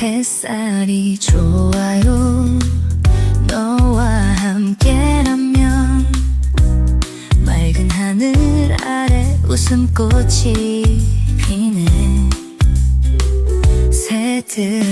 햇살이 좋아요. 너와 함께라면 맑은 하늘 아래 웃음꽃이 피네. 새들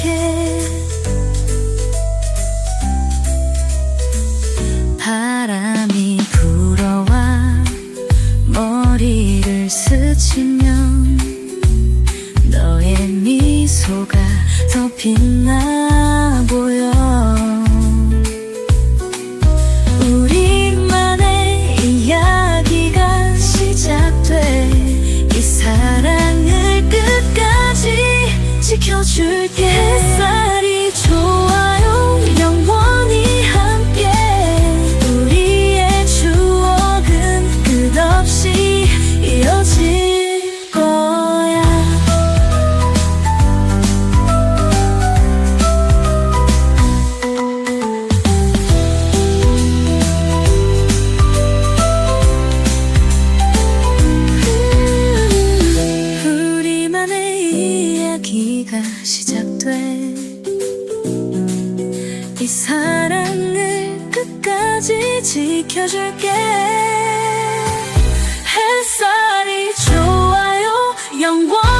완벽해 바람이 불어와 머리를 스치면 너의 미소가 더 빛나 시작돼. 이 사랑을 끝까지 지켜줄게. 햇살이 좋아요. 영원